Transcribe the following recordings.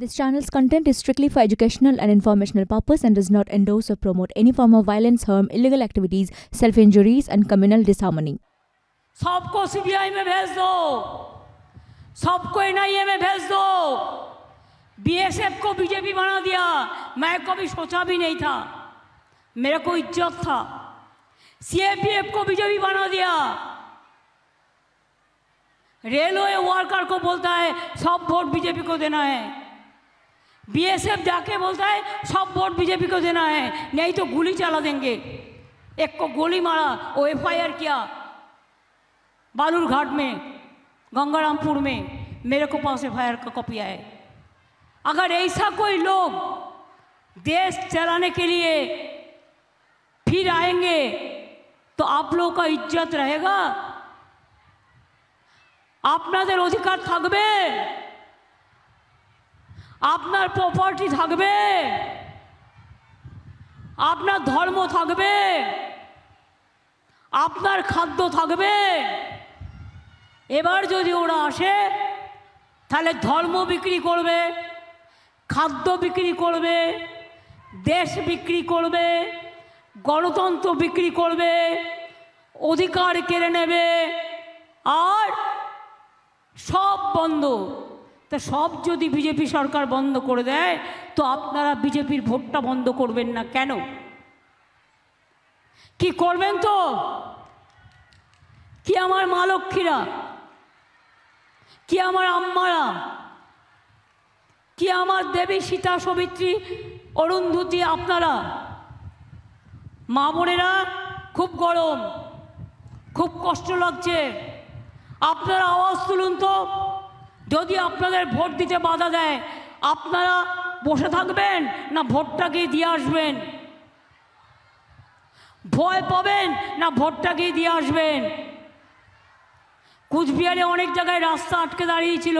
This channel's content is strictly for educational and informational purpose and does not endorse or promote any form of violence, harm, illegal activities, self-injuries and communal disharmony. सबको CBI में भेज दो सबको NIA में भेज दो BSF को BJP बना दिया मैं कभी सोचा भी नहीं था मेरे को इज़्ज़त था सीएपीएफ को बीजेपी बना दिया रेलवे वर्कर को बोलता है सब वोट बीजेपी को देना है बीएसएफ जाके बोलता है सब वोट बीजेपी को देना है नहीं तो गोली चला देंगे एक को गोली मारा वो एफआईआर किया बालूरघाट में गंगारामपुर में मेरे को पास एफ का कॉपी है अगर ऐसा कोई लोग देश चलाने के लिए फिर आएंगे तो आप लोगों का इज्जत रहेगा আপনাদের অধিকার থাকবে আপনার প্রপার্টি থাকবে। আপনার ধর্ম থাকবে। আপনার খাদ্য থাকবে। এবার যদি ওরা আসে, তাহলে ধর্ম বিক্রি করবে, খাদ্য বিক্রি করবে, দেশ বিক্রি করবে, গণতন্ত্র বিক্রি করবে, অধিকার কেড়ে নেবে, আর সব বন্ধ। তা সব যদি বিজেপি সরকার বন্ধ করে দেয়, তো আপনারা বিজেপির ভোটটা বন্ধ করবেন না কেন? কি করবেন তো? কি আমার মা লক্ষ্মীরা? কি আমার আম্মারা? কি আমার দেবী সীতা সবিত্রী অরুন্ধতী আপনারা? মা বোনেরা, খুব গরম, খুব কষ্ট লাগছে। আপনারা আওয়াজ তুলুন তো। যদি আপনাদের ভোট দিতে বাধা দেয়, আপনারা বসে থাকবেন না ভোটটাকে দিয়ে আসবেন? ভয় পাবেন না ভোটটাকে দিয়ে আসবেন? কুচবিহারে অনেক জায়গায় রাস্তা আটকে দাঁড়িয়েছিল,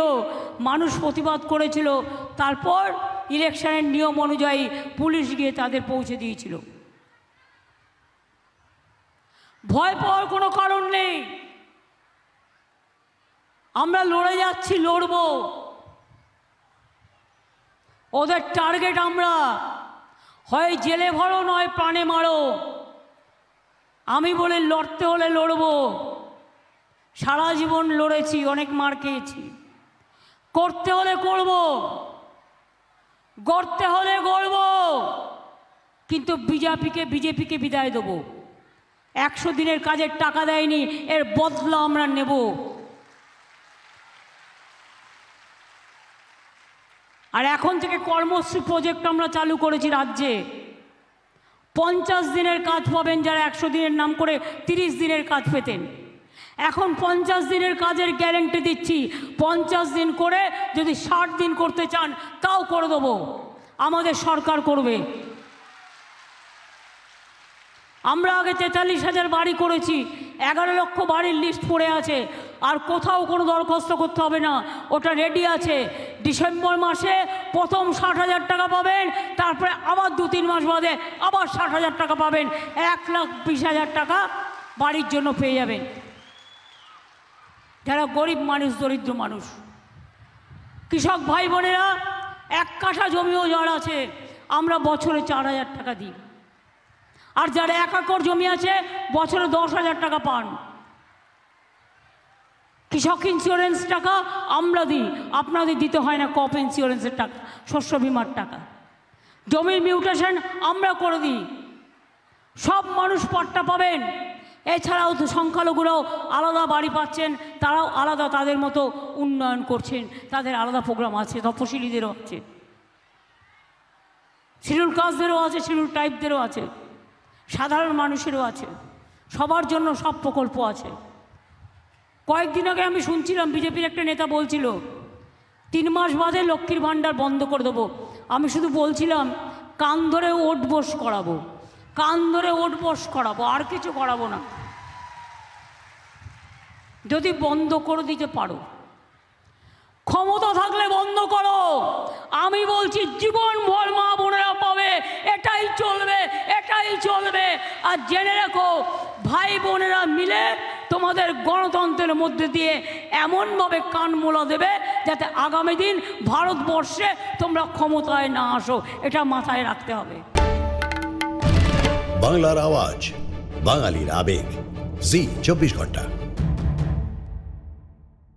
মানুষ প্রতিবাদ করেছিল, তারপর ইলেকশনের নিয়ম অনুযায়ী পুলিশ গিয়ে তাদের পৌঁছে দিয়েছিল। ভয় পাওয়ার কোনো কারণ নেই। আমরা লড়ে যাচ্ছি, লড়ব। ওদের টার্গেট আমরা। হয় জেলে ভরো, নয় প্রাণে মারো। আমি বলে, লড়তে হলে লড়ব। সারা জীবন লড়েছি, অনেক মার খেয়েছি। করতে হলে করব। গড়তে হলে গড়ব। কিন্তু বিজেপিকে বিজেপিকে বিদায় দেবো। একশো দিনের কাজের টাকা দেয়নি, এর বদলা আমরা নেব। আর এখন থেকে কর্মশ্রী প্রজেক্ট আমরা চালু করেছি রাজ্যে। পঞ্চাশ দিনের কাজ পাবেন যারা একশো দিনের নাম করে তিরিশ দিনের কাজ পেতেন। এখন পঞ্চাশ দিনের কাজের গ্যারেন্টি দিচ্ছি। পঞ্চাশ দিন করে যদি ষাট দিন করতে চান, তাও করে দেবো। আমাদের সরকার করবে। আমরা আগে তেতাল্লিশ হাজার বাড়ি করেছি, এগারো লক্ষ বাড়ির লিস্ট পড়ে আছে। আর কোথাও কোনো দরখাস্ত করতে হবে না, ওটা রেডি আছে। ডিসেম্বর মাসে প্রথম ষাট হাজার টাকা পাবেন, তারপরে আবার দু তিন মাস বাদে আবার ষাট হাজার টাকা পাবেন, এক লাখ বিশ হাজার টাকা বাড়ির জন্য পেয়ে যাবেন। যারা গরিব মানুষ, দরিদ্র মানুষ, কৃষক ভাই বোনেরা, এক কাঠা জমিও যার আছে, আমরা বছরে চার হাজার টাকা দিই। আর যারা এক একর জমি আছে, বছরে দশ হাজার টাকা পান। কৃষক ইন্স্যুরেন্স টাকা আমরা দিই। আপনাদের দিতে হয় না কপ ইন্স্যুরেন্সের টাকা, শস্য বিমার টাকা। জমির মিউটেশন আমরা করে দিই। সব মানুষ পট্টা পাবেন। এছাড়াও তো সংখ্যালঘুরাও আলাদা বাড়ি পাচ্ছেন, তারাও আলাদা তাদের মতো উন্নয়ন করছেন। তাদের আলাদা প্রোগ্রাম আছে, তপশিলীদেরও আছে। শিডিউল কাস্টদেরও আছে, শিডিউল টাইপদেরও আছে। সাধারণ মানুষেরও আছে। সবার জন্য সব প্রকল্প আছে। কয়েকদিন আগে আমি শুনছিলাম বিজেপির একটা নেতা বলছিল, তিন মাস বাদে লক্ষ্মীর ভাণ্ডার বন্ধ করে দেবো। আমি শুধু বলছিলাম, কান ধরে ওট বস করাবো, কান ধরে ওট বস করাবো, আর কিছু করাবো না। যদি বন্ধ করে দিতে পারো, ক্ষমতা থাকলে বন্ধ করো। আমি বলছি, জীবন ভর মা বোনেরা পাবে, এটাই চলবে এটাই চলবে। আর জেনে রেখো, ভাই বোনেরা মিলে তোমাদের গণতন্ত্রের মধ্যে দিয়ে এমনভাবে কানমোলা দেবে যাতে আগামী দিন ভারতবর্ষে তোমরা ক্ষমতায় না আসো। এটা মাথায় রাখতে হবে। বাংলার আওয়াজ, বাঙালির আবেগ। জি, চব্বিশ ঘণ্টা।